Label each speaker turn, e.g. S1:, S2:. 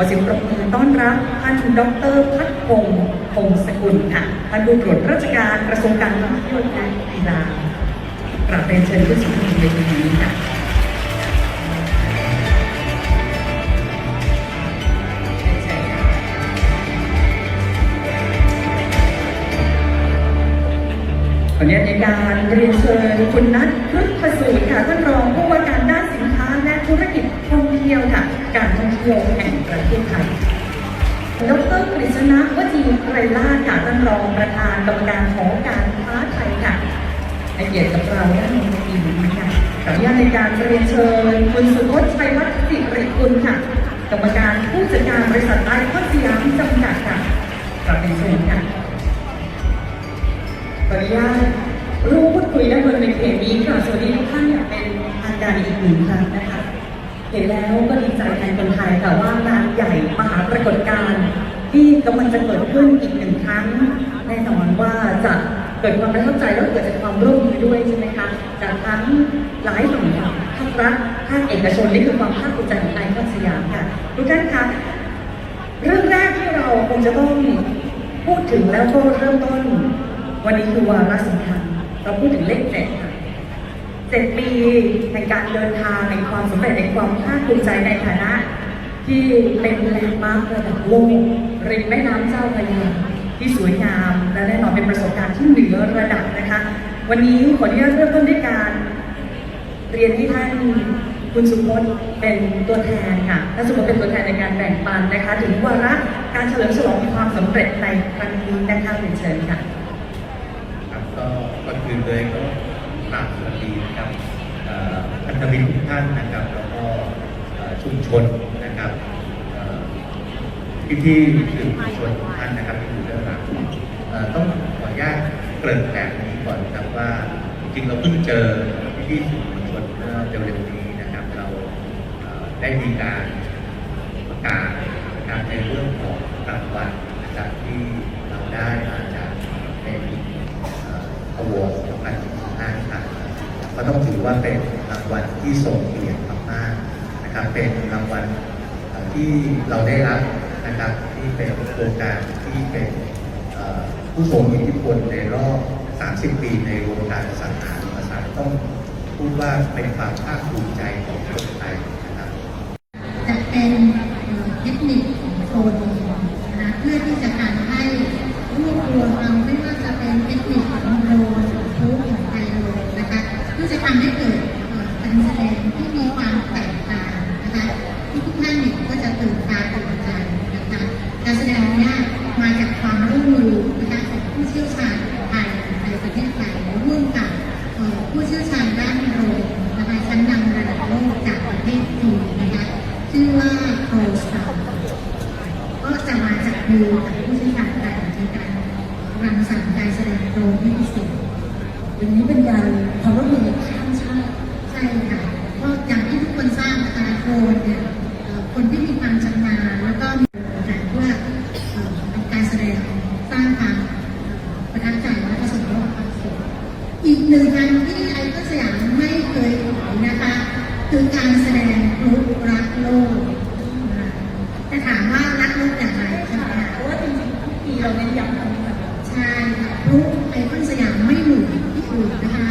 S1: ขอเสียงปรบมือต้อนรับท่านดรพัฒพงศ์พงศกุลค่ะท่านผู้ตรวจราชการกระทรวงการท่องเที่ยวและกีฬากราบเรียนเชิญขึ้นสู่เวทีนี้ค่ะขออนุญาตในการเรียนเชิญคุณนัทพฤกษสูตรค่ะ การท่องแห่งประเทศไทย ดรกฤษณะวจีไกรลาศค่ะท่านรองประธานกรรมการหอการค้าไทยค่ะให้เกียรติกับเราด้านในปีนี้ค่ะขออนุญาตในการเรียนเชิญคุณสุพจน์ชัยวัฒน์สิริกุลค่ะ กรรมการผู้จัดการบริษัทไอคอนสยามจำกัดค่ะกลับเป็นเชิญค่ะขออนุญาตร่วมพูดคุยด้านบนในเขตนี้ค่ะสวัสดีทุกท่านอย่างเป็นทางการอีกหนึ่งครั้งนะคะ เห็นแล้วก็ดีใจแทนคน ไทยค่ว่างานใหญ่มหาปรากฏการณ์ที่กำลังจะเกิดขึ้นอีกหนึ่งครั้งแน่นอนว่าจะเกิดความประทับใจแล้วเกิดจากความร่วมมือด้วยใช่ไหมคะจากทั้งหลายหน่วยงานภาครัฐภาคเอกชนนี่คือความภาคภูมิใจของไอคอนสยามค่ะทุกท่านคะเรื่องแรกที่เราคงจะต้องพูดถึงแล้วก็เริ่มต้น วันนี้คือวาระสำคัญเราพูดถึงเลขเจ็ดค่ะเจ็ดปีในการเดินทางในความสำเร็จในความภาคภูมิใจในฐานะ ที่เป็นแลนด์มาร์คระดับโลกริมแม่น้ำเจ้าพระยาที่สวยงามและแน่นอนเป็นประสบการณ์ที่เหนือระดับนะคะ วันนี้ขออนุญาตเริ่มต้นด้วยการเรียนที่ท่านคุณสุพจน์เป็นตัวแทนค่ะท่านสุพจน์เป็นตัวแทนในการแบ่งปันนะคะ ถึงวาระการเฉลิมฉลองความสำเร็จในครั้งนี้นะคะเรียนเชิญค่ะ
S2: ครับก็ก่อนอื่นเลยก็กราบสวัสดีนะครับเอ่อพันธมิตรทุกท่านนะครับแล้วก็ชุมชน พี่พี่ๆสื่อมวลชนทุกท่านนะครับที่อยู่ด้านหลังต้องขออนุญาตเกริ่นแบบนี้ก่อนนะครับว่า จริงเราเพิ่งเจอพี่พี่ๆสื่อมวลชนเมื่อเร็วๆนี้นะครับ เราได้มีการประกาศนะครับในเรื่องของรางวัลนะครับที่เราได้มาจากในอวอร์ดของการ2015ครับก็ต้องถือว่าเป็นรางวัลที่ทรงเกียรติมากๆนะครับ เป็นรางวัลที่เราได้รับ นะครับที่เป็นโครงการที่เป็นผู้ทรงอิทธิพลในรอบ 30 ปีในวงการสังหาริมทรัพย์ต้องพูดว่าเป็นความภาคภูมิใจของคนไทยนะครับ
S3: จะเป็นเทคนิคของโซน ประเทศไทยร่วมกับผู้เชี่ยวชาญด้านโรคนะคะชั้นนำระดับโลกจากประเทศจีนนะคะชื่อว่าโคสตาก็จะมาจากดูกับผู้เชี่ยวชาญการในการรังสรรค์การแสดงโรนที่พิเศษวันนี้เป็นการความร่วมมือข้ามชาติใช่ค่ะก็อย่างที่ทุกคนทราบนะคะโดรนเนี่ยเอ่อคนที่มีความชำนาญแล้วก็มีการเพื่อเอ่อเป็นการแสดงสร้างความประทับใจและประสบความสุข อีก หนึ่งงานที่ไอคอนสยามไม่เคยถอยนะคะ คือการแสดงรุกรักโลกนะคะแต่ถามว่ารักโลกอย่างไรใช่ไหมคะ
S1: เพราะว่าจริงๆทุกปีเราเน้นย้ำตรงนี้ค่ะ
S3: ใช่ค่ะรุกไอคอนสยามไม่เหมือนที่อื่นนะคะ